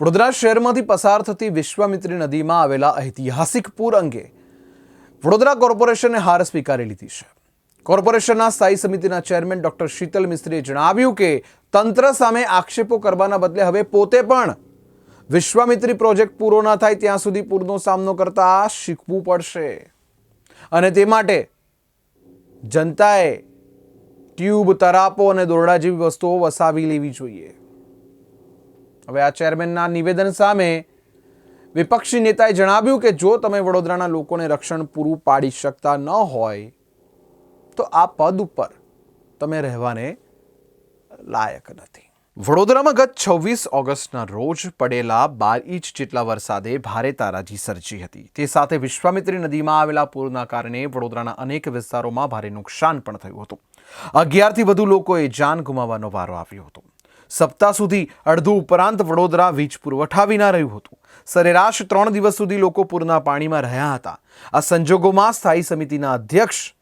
વડોદરા શહેરમાંથી પસાર થતી વિશ્વામિત્રી નદીમાં આવેલા ઐતિહાસિક પૂર અંગે વડોદરા કોર્પોરેશને હાર સ્વીકારી લીધી છે. કોર્પોરેશનના સ્થાયી સમિતિના ચેરમેન ડોક્ટર શીતલ મિસ્ત્રીએ જણાવ્યું કે, તંત્ર સામે આક્ષેપો કરવાના બદલે હવે પોતે પણ વિશ્વામિત્રી પ્રોજેક્ટ પૂરો ન થાય ત્યાં સુધી પૂરનો સામનો કરતા શીખવું પડશે. અને તે માટે જનતાએ ટ્યુબ, તરાપો અને દોરડા જેવી વસ્તુઓ વસાવી લેવી જોઈએ. હવે આ ચેરમેનના નિવેદન સામે વિપક્ષી નેતાએ જણાવ્યું કે જો તમે વડોદરાના લોકોને રક્ષણ પૂરું પાડી શકતા ન હોય, તો આ પદ ઉપર તમે રહેવાને લાયક નથી. વડોદરામાં ગત છવ્વીસ ઓગસ્ટના રોજ પડેલા બાર ઇંચ જેટલા વરસાદે ભારે તારાજી સર્જી હતી. તે સાથે વિશ્વામિત્રી નદીમાં આવેલા પૂરના કારણે વડોદરાના અનેક વિસ્તારોમાં ભારે નુકસાન પણ થયું હતું. અગિયારથી વધુ લોકોએ જાન ગુમાવવાનો વારો આવ્યો હતો. સપ્તાહ સુધી અડધું ઉપરાંત વડોદરા વીજ પુરવઠા વિના રહ્યું હતું. સરેરાશ ત્રણ દિવસ સુધી લોકો પૂરના પાણીમાં રહ્યા હતા. આ સંજોગોમાં સ્થાયી સમિતિના અધ્યક્ષ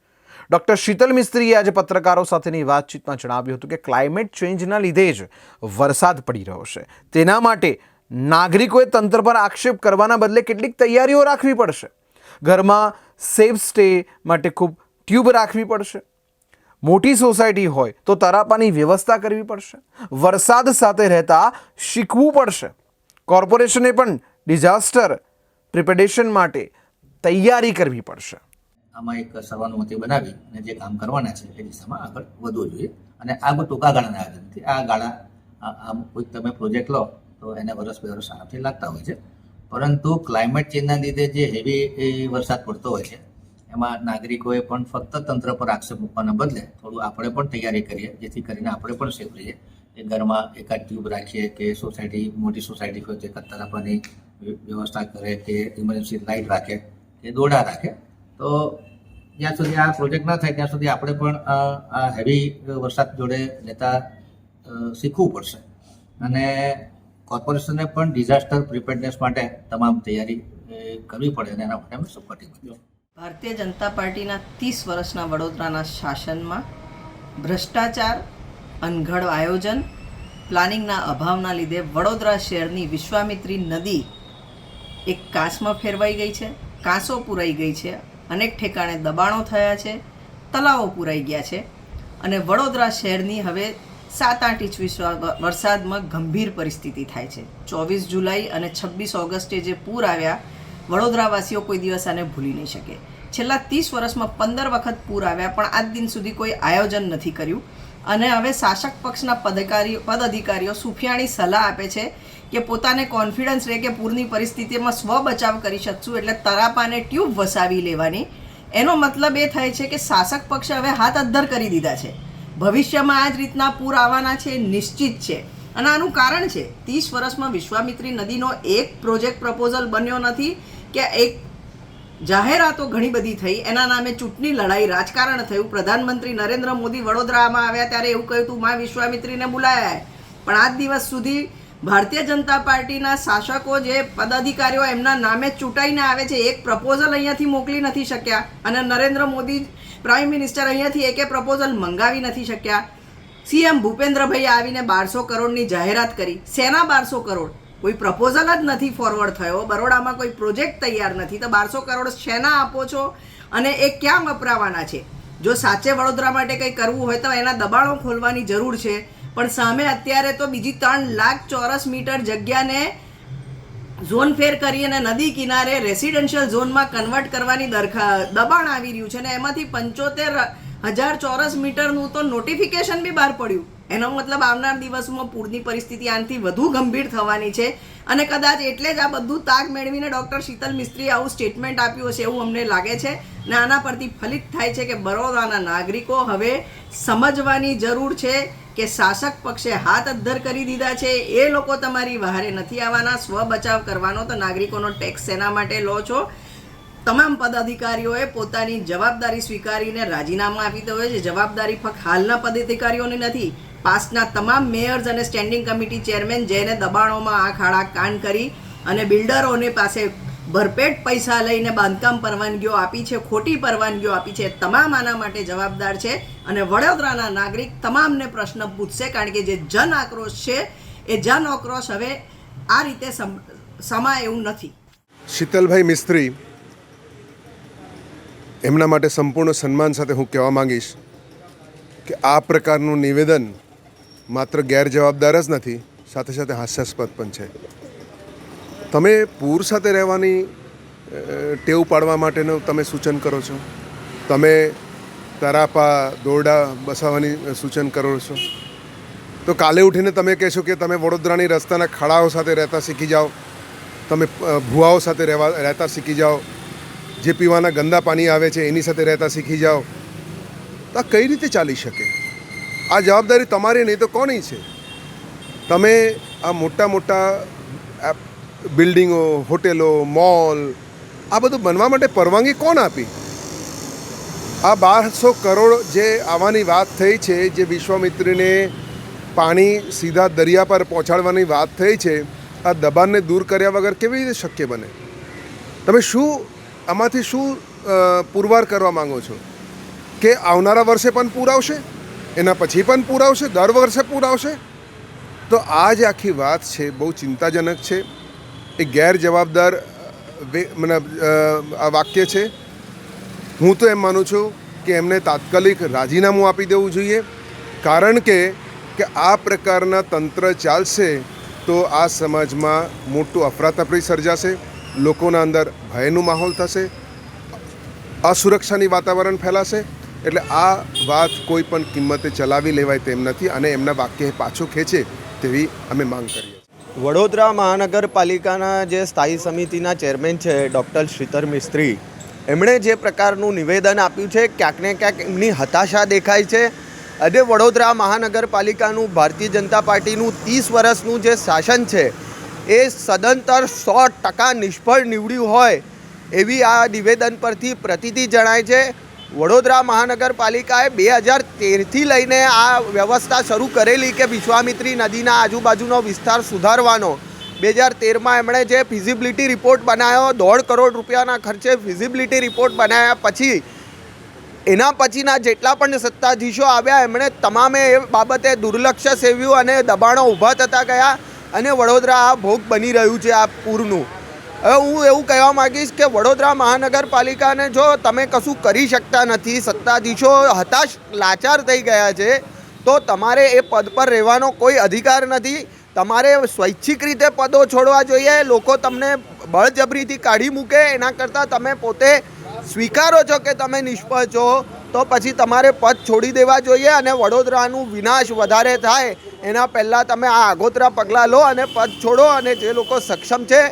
ડૉક્ટર શીતલ મિસ્ત્રીએ આજે પત્રકારો સાથેની વાતચીતમાં જણાવ્યું હતું કે ક્લાઇમેટ ચેન્જના લીધે જ વરસાદ પડી રહ્યો છે. તેના માટે નાગરિકોએ તંત્ર પર આક્ષેપ કરવાના બદલે કેટલીક તૈયારીઓ રાખવી પડશે. ઘરમાં સેફ સ્ટે માટે ખૂબ ટ્યુબ રાખવી પડશે. મોટી સોસાયટી હોય તો તરાપાની વ્યવસ્થા કરવી પડશે. વરસાદ સાથે રહેતા શીખવું પડશે. કોર્પોરેશને પણ ડિઝાસ્ટર પ્રિપેડેશન માટે તૈયારી કરવી પડશે. આમાં એક સર્વાનુમતિ બનાવી અને જે કામ કરવાના છે એ દિશામાં આગળ વધવું જોઈએ અને આ બધું ટૂંકા ગાળાના આયોજન નથી. આ ગાળા આમ કોઈક તમે પ્રોજેક્ટ લો તો એને વર્ષ બે વર્ષ આરામથી લાગતા હોય છે. પરંતુ ક્લાઇમેટ ચેન્જના લીધે જે હેવી વરસાદ પડતો હોય છે એમાં નાગરિકોએ પણ ફક્ત તંત્ર પર આક્ષેપ મૂકવાના બદલે થોડું આપણે પણ તૈયારી કરીએ જેથી કરીને આપણે પણ સેફ રહીએ. કે ઘરમાં એકાદ ટ્યુબ રાખીએ કે સોસાયટી મોટી સોસાયટી હોય તે કચ્છ તરાપાની વ્યવસ્થા કરે કે ઇમરજન્સી લાઇટ રાખે કે દોડા રાખે તો જ્યાં સુધી આ પ્રોજેક્ટ ના થાય ત્યાં સુધી આપણે પણ આ હેવી વરસાદ જોડે લેતા શીખવું પડશે. અને કોર્પોરેશને પણ ડિઝાસ્ટર પ્રિપેરનેસ માટે તમામ તૈયારી એ, કરવી પડે અને એના માટે અમે સપોર્ટિંગ ભારતીય જનતા પાર્ટીના ત્રીસ વર્ષના વડોદરાના શાસનમાં ભ્રષ્ટાચાર, અનઘડ આયોજન, પ્લાનિંગના અભાવના લીધે વડોદરા શહેરની વિશ્વામિત્રી નદી એક કાંસમાં ફેરવાઈ ગઈ છે, કાંસો પૂરાઈ ગઈ છે, અનેક ઠેકાણે દબાણો થયા છે, તલાવો પૂરાઈ ગયા છે અને વડોદરા શહેરની હવે સાત આઠ ઇંચ વરસાદમાં ગંભીર પરિસ્થિતિ થાય છે. ચોવીસ જુલાઈ અને છવ્વીસ ઓગસ્ટે જે પૂર આવ્યા વડોદરાવાસીઓ કોઈ દિવસ આને ભૂલી નહીં શકે. છેલ્લા ત્રીસ વર્ષમાં પંદર વખત પૂર આવ્યા, પણ આજ દિન સુધી કોઈ આયોજન નથી કર્યું. અને હવે શાસક પક્ષના પદકારી પદ અધિકારીઓ સુફિયાણી સલાહ આપે છે કે પોતાને કોન્ફિડન્સ રહે કે પૂરની પરિસ્થિતિમાં સ્વ બચાવ કરી શકશું એટલે તરાપાને ટ્યુબ વસાવી લેવાની. એનો મતલબ એ થાય છે કે શાસક પક્ષે હવે હાથ અદ્ધર કરી દીધા છે. ભવિષ્યમાં આ જ રીતના પૂર આવવાના છે નિશ્ચિત છે. અને આનું કારણ છે, ત્રીસ વર્ષમાં વિશ્વામિત્રી નદીનો એક પ્રોજેક્ટ પ્રપોઝલ બન્યો નથી કે એક જાહેરાતો ઘણી બધી થઈ. એના નામે ચૂંટણી લડાઈ રાજકારણ થયું. પ્રધાનમંત્રી નરેન્દ્ર મોદી વડોદરામાં આવ્યા ત્યારે એવું કહ્યું હતું મા વિશ્વામિત્રીને બોલાયા. પણ આજ દિવસ સુધી ભારતીય જનતા પાર્ટીના શાસકો જે પદાધિકારીઓ એમના નામે ચૂંટાઈને આવે છે, એક પ્રપોઝલ અહીંયાથી મોકલી નથી શક્યા. અને નરેન્દ્ર મોદી પ્રાઇમ મિનિસ્ટર અહીંયાથી એકે પ્રપોઝલ મંગાવી નથી શક્યા. સીએમ ભૂપેન્દ્રભાઈ આવીને બારસો કરોડની જાહેરાત કરી. સેના બારસો કરોડ. કોઈ પ્રપોઝલ જ નથી ફોરવર્ડ થયો. બરોડામાં કોઈ પ્રોજેક્ટ તૈયાર નથી. તો બારસો કરોડ શેના આપો છો? અને એ ક્યાં વપરાવાના છે? જો સાચે વડોદરા માટે કંઈ કરવું હોય તો એના દબાણો ખોલવાની જરૂર છે. પણ સામે અત્યારે તો બીજી ત્રણ લાખ ચોરસ મીટર જગ્યાને ઝોન ફેર કરી અને નદી કિનારે રેસિડેન્શિયલ ઝોનમાં કન્વર્ટ કરવાની દરખા, દબાણ આવી રહ્યું છે. અને એમાંથી પંચોતેર હજાર ચોરસ મીટરનું તો નોટિફિકેશન બી બહાર પડ્યું. એનો મતલબ આવનાર દિવસોમાં પૂરની પરિસ્થિતિ આનાથી વધુ ગંભીર થવાની છે. અને કદાચ એટલે જ આ બધું તાગ મેળવીને ડૉક્ટર શીતલ મિસ્ત્રીએ આવું સ્ટેટમેન્ટ આપ્યું હશે એવું અમને લાગે છે. ને આના પરથી ફલિત થાય છે કે બરોડાના નાગરિકો હવે સમજવાની જરૂર છે કે શાસક પક્ષે હાથ અદ્ધર કરી દીધા છે. એ લોકો તમારી વહારે નથી આવવાના. સ્વ બચાવ કરવાનો તો નાગરિકોનો ટેક્સ શેના માટે લો છો. તમામ પદાધિકારીઓએ પોતાની જવાબદારી સ્વીકારીને રાજીનામા આપી દો છે. જવાબદારી ફક્ત હાલના પદાધિકારીઓની નથી પાસ્ટના તમામ મેયર્સ અને સ્ટેન્ડિંગ કમિટી ચેરમેન જેને દબાણોમાં આંખ આડા કાન કરી અને બિલ્ડરોને પાસે ભરપેટ પૈસા લઈને બાંધકામ પરવાનગીઓ આપી છે, ખોટી પરવાનગીઓ આપી છે તમામ આના માટે જવાબદાર છે. અને વડોદરાના નાગરિક તમામને પ્રશ્ન પૂછશે, કારણ કે જે જન આક્રોશ છે, એ જન આક્રોશ હવે આ રીતે સમાય એવું નથી. શીતલભાઈ મિસ્ત્રી, એમના માટે સંપૂર્ણ સન્માન સાથે હું કહેવા માંગીશ કે આ પ્રકારનું નિવેદન માત્ર ગેરજવાબદાર જ નથી, સાથે સાથે હાસ્યાસ્પદ પણ છે. તમે પૂર સાથે રહેવાની ટેવ પાડવા માટેનું તમે સૂચન કરો છો? તમે તરાપા દોરડા બસાવવાની સૂચન કરો છો? તો કાલે ઉઠીને તમે કહેશો કે તમે વડોદરાની રસ્તાના ખાડાઓ સાથે રહેતા શીખી જાઓ. તમે ભૂવાઓ સાથે રહેવા, રહેતા શીખી જાઓ. જે પીવાના ગંદા પાણી આવે છે, એની સાથે રહેતા શીખી જાઓ. તો આ કઈ રીતે ચાલી શકે? આ જવાબદારી તમારી નહીં તો કોની છે? તમે આ મોટા મોટા બિલ્ડિંગો, હોટેલો, મોલ, આ બધું બનવા માટે પરવાનગી કોણ આપી? આ બારસો કરોડ જે આવવાની વાત થઈ છે, જે વિશ્વામિત્રીને પાણી સીધા દરિયા પર પહોંચાડવાની વાત થઈ છે, આ દબાણને દૂર કર્યા વગર કેવી રીતે શક્ય બને? તમે શું આમાંથી શું પુરવાર કરવા માંગો છો? કે આવનારા વર્ષે પણ પૂર આવશે? એના પછી પણ પૂર આવશે દર વર્ષે પૂર આવશે. તો આ જે આખી વાત છે બહુ ચિંતાજનક છે. એ ગેરજવાબદાર અ, આ વાક્ય છે. હું તો એમ માનું છું કે એમને તાત્કાલિક રાજીનામું આપી દેવું જોઈએ. કારણ કે કે આ પ્રકારના તંત્ર ચાલશે તો આ સમાજમાં મોટું અફરાતફરી સર્જાશે લોકોના અંદર ભયનું માહોલ થશે અસુરક્ષાની વાતાવરણ ફેલાશે એટલે આ વાત કોઈ પણ કિંમતે ચલાવી લેવાય તેમ નથી અને એમના વાક્ય પાછું ખેંચે તેવી અમે માંગ કરીએ વડોદરા મહાનગરપાલિકાના જે સ્થાયી સમિતિના ચેરમેન છે, ડૉક્ટર શ્રીતર મિસ્ત્રી, એમણે જે પ્રકારનું નિવેદન આપ્યું છે, ક્યાંક ને ક્યાંક એમની હતાશા દેખાય છે. અને વડોદરા મહાનગરપાલિકાનું ભારતીય જનતા પાર્ટીનું ત્રીસ વર્ષનું જે શાસન છે, એ સદંતર સો ટકા નિષ્ફળ નીવડ્યું હોય એવી આ નિવેદન પરથી પ્રતિતિ જણાય છે. વડોદરા મહાનગરપાલિકાએ બે હજાર તેરથી લઈને આ વ્યવસ્થા શરૂ કરેલી કે વિશ્વામિત્રી નદીના આજુબાજુનો વિસ્તાર સુધારવાનો. બે હજાર તેરમાં એમણે જે ફિઝિબિલિટી રિપોર્ટ બનાવ્યો, દોઢ કરોડ રૂપિયાના ખર્ચે ફિઝિબિલિટી રિપોર્ટ બનાવ્યા પછી, એના પછીના જેટલા પણ સત્તાધીશો આવ્યા, એમણે તમામે એ બાબતે દુર્લક્ષ સેવ્યું અને દબાણો ઊભા થતા ગયા અને વડોદરા આ ભોગ બની રહ્યું છે આ પૂરનું. હવે હું એવું કહેવા માગીશ કે વડોદરા મહાનગરપાલિકાને જો તમે કશું કરી શકતા નથી, સત્તાધીશો હતાશ, લાચાર થઈ ગયા છે, તો તમારે એ પદ પર રહેવાનો કોઈ અધિકાર નથી. તમારે સ્વૈચ્છિક રીતે પદો છોડવા જોઈએ. લોકો તમને બળજબરીથી કાઢી મૂકે. એના કરતાં તમે પોતે સ્વીકારો છો કે તમે નિષ્ફળ છો, તો પછી તમારે પદ છોડી દેવા જોઈએ અને વડોદરાનું વિનાશ વધારે થાય. એના પહેલાં તમે આ આગોતરા પગલાં લો અને પદ છોડો અને જે લોકો સક્ષમ છે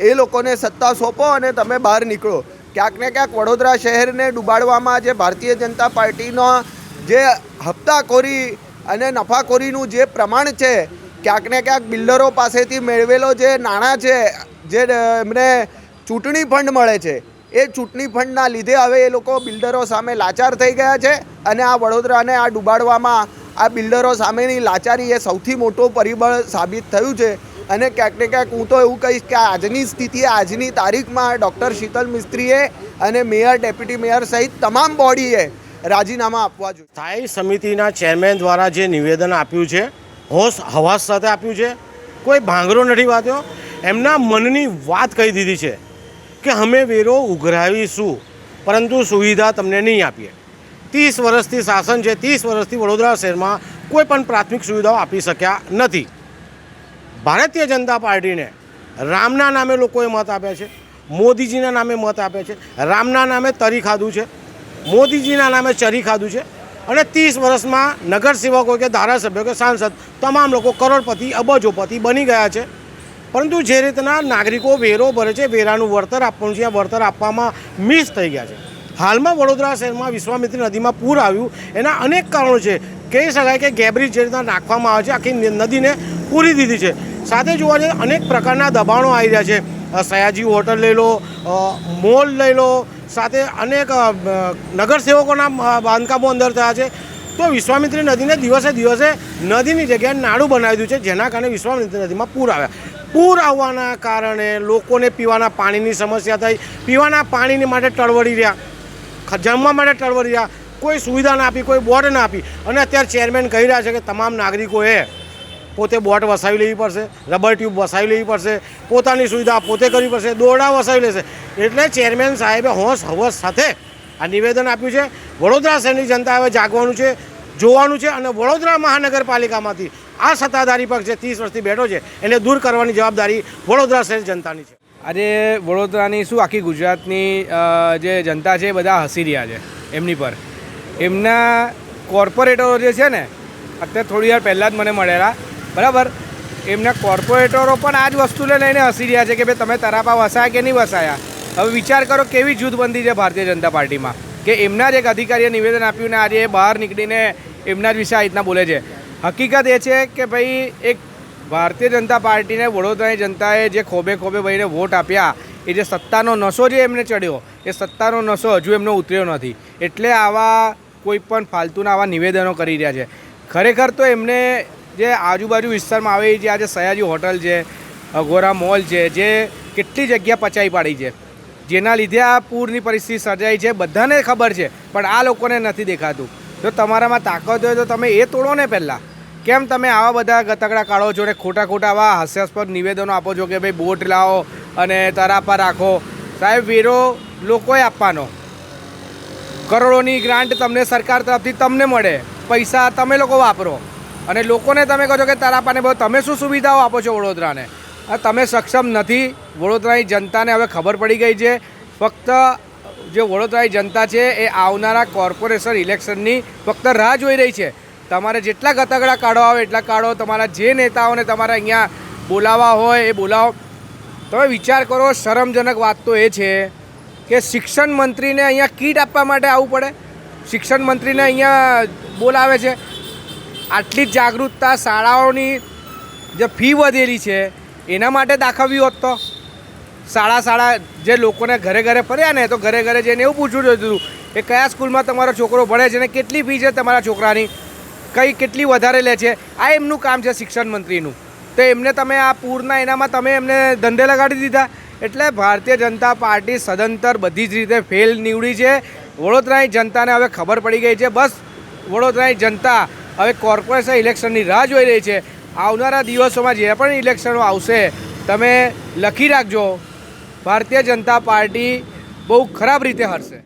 એ લોકોને સત્તા સોંપો અને તમે બહાર નીકળો. ક્યાંક ને ક્યાંક વડોદરા શહેરને ડૂબાડવામાં જે ભારતીય જનતા પાર્ટીનો જે હપ્તાખોરી અને નફાખોરીનું જે પ્રમાણ છે, ક્યાંક ને ક્યાંક બિલ્ડરો પાસેથી મેળવેલો જે નાણાં છે, જે એમને ચૂંટણી ફંડ મળે છે, એ ચૂંટણી ફંડના લીધે હવે એ લોકો બિલ્ડરો સામે લાચાર થઈ ગયા છે અને આ વડોદરાને આ ડૂબાડવામાં આ બિલ્ડરો સામેની લાચારી એ સૌથી મોટો પરિબળ સાબિત થયું છે. અને ક્યાંક ને ક્યાંક હું તો એવું કહીશ કે આજની સ્થિતિએ આજની તારીખમાં ડૉક્ટર શીતલ મિસ્ત્રીએ અને મેયર, ડેપ્યુટી મેયર સહિત તમામ બોડીએ રાજીનામા આપવા જોઈએ. સ્થાયી સમિતિના ચેરમેન દ્વારા જે નિવેદન આપ્યું છે, હોશ, હવાસ સાથે આપ્યું છે, કોઈ ભાંગરો નથી વાત્યો એમના મનની વાત કહી દીધી છે કે અમે વેરો ઉઘરાવીશું, પરંતુ સુવિધા તમને નહીં આપીએ. ત્રીસ વર્ષથી શાસન છે, ત્રીસ વર્ષથી વડોદરા શહેરમાં કોઈ પણ પ્રાથમિક સુવિધાઓ આપી શક્યા નથી. ભારતીય જનતા પાર્ટીને રામના નામે લોકોએ મત આપ્યા છે, મોદીજીના નામે મત આપ્યા છે, રામના નામે તરી ખાધું છે, મોદીજીના નામે ચરી ખાધું છે અને ત્રીસ વર્ષમાં નગરસેવકો કે ધારાસભ્યો કે સાંસદ તમામ લોકો કરોડપતિ, અબજોપતિ બની ગયા છે. પરંતુ જે રીતના નાગરિકો વેરો ભરે છે, વેરાનું વળતર આપવાનું છે, આ વળતર આપવામાં મિસ થઈ ગયા છે. હાલમાં વડોદરા શહેરમાં વિશ્વામિત્રી નદીમાં પૂર આવ્યું, એના અનેક કારણો છે. કહી શકાય કે ગેબરી જે રીતના નાખવામાં આવે છે, આખી નદીને પૂરી દીધી છે. સાથે જોવા જઈએ અનેક પ્રકારના દબાણો આવી રહ્યા છે. સયાજી હોટલ લઈ લો મોલ લઈ લો, સાથે અનેક નગરસેવકોના બાંધકામો અંદર થયા છે. તો વિશ્વામિત્રી નદીને દિવસે દિવસે નદીની જગ્યાએ નાડું બનાવી દીધું છે, જેના કારણે વિશ્વામિત્રી નદીમાં પૂર આવ્યા. પૂર આવવાના કારણે લોકોને પીવાના પાણીની સમસ્યા થઈ, પીવાના પાણીની માટે ટળવળી રહ્યા જમવા માટે ટળવળી રહ્યા, કોઈ સુવિધા ના આપી, કોઈ બોર્ડ ના આપી. અને અત્યારે ચેરમેન કહી રહ્યા છે કે તમામ નાગરિકોએ પોતે બોટ વસાવી લેવી પડશે, રબર ટ્યુબ વસાવી લેવી પડશે, પોતાની સુવિધા પોતે કરવી પડશે, દોરડા વસાવી લેશે. એટલે ચેરમેન સાહેબે હોશ હવસ સાથે આ નિવેદન આપ્યું છે. વડોદરા શહેરની જનતા હવે જાગવાનું છે, જોવાનું છે અને વડોદરા મહાનગરપાલિકામાંથી આ સત્તાધારી પક્ષ જે ત્રીસ વર્ષથી બેઠો છે, એને દૂર કરવાની જવાબદારી વડોદરા શહેર જનતાની છે. આજે વડોદરાની શું આખી ગુજરાતની જે જનતા છે બધા હસી રહ્યા છે એમની પર. એમના કોર્પોરેટરો જે છે ને, અત્યારે થોડી વાર પહેલાં જ મને મળેલા બરાબર? એમના કોર્પોરેટરો પણ આ જ વસ્તુને લઈને હસી રહ્યા છે કે ભાઈ તમે તરાપા વસાયા કે નહીં વસાયા હવે વિચાર કરો કેવી જૂથબંધી છે ભારતીય જનતા પાર્ટીમાં? કે એમના જ એક અધિકારીએ નિવેદન આપ્યું ને આજે બહાર નીકળીને એમના જ વિશે આ રીતના બોલે છે. હકીકત એ છે કે ભાઈ, એક ભારતીય જનતા પાર્ટીને વડોદરાની જનતાએ જે ખોબે ખોબે ભાઈને વોટ આપ્યા, એ જે સત્તાનો નશો જે એમને ચડ્યો, એ સત્તાનો નશો હજુ એમનો ઉતર્યો નથી. એટલે આવા કોઈ પણ ફાલતુના આવા નિવેદનો કરી રહ્યા છે. ખરેખર તો એમને જે આજુબાજુ વિસ્તારમાં આવેલી જે આજે સયાજી હોટલ છે, અઘોરા મોલ છે, જે કેટલી જગ્યા પચાવી પાડી છે. જેના લીધે આ પૂરની પરિસ્થિતિ સર્જાઈ છે, બધાને ખબર છે, પણ આ લોકોને નથી દેખાતું. જો તમારામાં તાકાત હોય તો તમે એ તોડો ને પહેલાં. કેમ તમે આવા બધા ગતકડા કાઢો છો ને ખોટા ખોટા આવા હાસ્યાસ્પદ નિવેદનો આપો છો કે ભાઈ બોટ લાવો અને તરાપા રાખો? સાહેબ, વેરો લોકોએ આપવાનો. કરોડોની ગ્રાન્ટ તમને સરકાર તરફથી તમને મળે. પૈસા તમે લોકો વાપરો. અને લોકોને તમે કહો છો કે તારાપાને બહુ તમે શું સુવિધાઓ આપો છો વડોદરાને? તમે સક્ષમ નથી. વડોદરાની જનતાને હવે ખબર પડી ગઈ છે. ફક્ત જે વડોદરાની જનતા છે એ આવનારા કોર્પોરેશન ઇલેક્શનની ફક્ત રાહ જોઈ રહી છે. તમારે જેટલા ગતગડા કાઢવા આવે એટલા કાઢો. તમારા જે નેતાઓને તમારે અહીંયા બોલાવવા હોય, એ બોલાવો. તમે વિચાર કરો, શરમજનક વાત તો એ છે કે શિક્ષણ મંત્રીને અહીંયા કીટ આપવા માટે આવવું પડે. શિક્ષણ મંત્રીને અહીંયા બોલાવે છે. આટલી જ જાગૃતતા શાળાઓની જે ફી વધેલી છે, એના માટે દાખવવી હોત તો? શાળા શાળા જે લોકોને ઘરે ઘરે ફર્યા ને, તો ઘરે ઘરે જઈને એવું પૂછવું જોઈતું હતું કે કયા સ્કૂલમાં તમારો છોકરો ભણે છે ને, કેટલી ફી છે તમારા છોકરાની? કઈ કેટલી વધારે લે છે? આ એમનું કામ છે શિક્ષણ મંત્રીનું. તો એમને તમે આ પૂરના એનામાં તમે એમને ધંધે લગાડી દીધા. એટલે ભારતીય જનતા પાર્ટી સદંતર બધી જ રીતે ફેલ નીવડી છે. વડોદરાની જનતાને હવે ખબર પડી ગઈ છે. બસ, વડોદરાની જનતા હવે કોર્પોરેશન ઇલેક્શનની રાહ જોઈ રહી છે. આવનારા દિવસોમાં જે પણ ઇલેક્શનો આવશે, તમે લખી રાખજો. ભારતીય જનતા પાર્ટી બહુ ખરાબ રીતે હારશે.